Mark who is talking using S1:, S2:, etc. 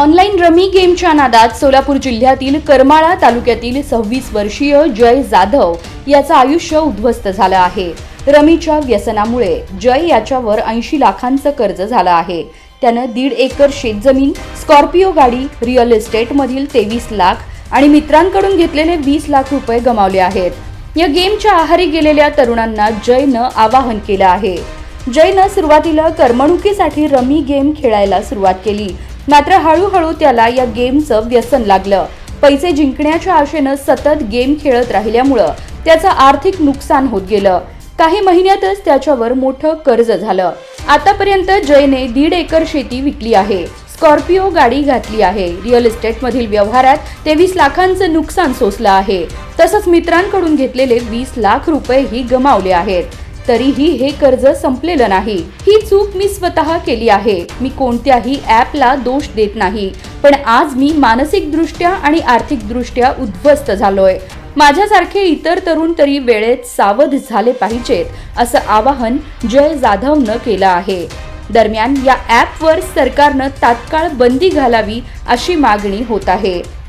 S1: Online rummy गेमच्या नादात सोलापूर जिल्ह्यातील करमाळा तालुक्यातील सव्वीस वर्षीय जय जाधव याचं आयुष्य उद्ध्वस्त झालं आहे. रमीच्या व्यसनामुळे जय याच्यावर ऐंशी लाखांचं कर्ज झालं आहे. त्यानं दीड एकर शेतजमीन स्कॉर्पिओ गाडी रिअल इस्टेटमधील तेवीस लाख आणि मित्रांकडून घेतलेले वीस लाख रुपये गमावले आहेत. या गेमच्या आहारी गेलेल्या तरुणांना जयनं आवाहन केलं आहे. जयनं सुरुवातीला करमणुकीसाठी रमी गेम खेळायला सुरुवात केली. मात्र हळूहळू त्याला या गेमचं व्यसन लागलं. पैसे जिंकण्याच्या आशेनं सतत गेम खेळत राहिल्यामुळं त्याचं आर्थिक नुकसान होत गेलं. काही महिन्यातच त्याच्यावर मोठं कर्ज झालं. आतापर्यंत जयने दीड एकर शेती विकली आहे. स्कॉर्पिओ गाडी घातली आहे. रिअल इस्टेटमधील व्यवहारात तेवीस लाखांचं नुकसान सोसलं आहे. तसंच मित्रांकडून घेतलेले वीस लाख रुपयेही गमावले आहेत. तरीही हे कर्ज संपलेलं नाही. ही चूक मी स्वतः केली आहे. मी कोणत्याही ॲपला दोष देत नाही. पण आज मी मानसिकदृष्ट्या आणि आर्थिकदृष्ट्या उद्ध्वस्त झालोय. माझ्यासारखे इतर तरुण तरी वेळेत सावध झाले पाहिजेत असं आवाहन जय जाधवनं केलं आहे. दरम्यान या ॲपवर सरकारनं तात्काळ बंदी घालावी अशी मागणी होत आहे.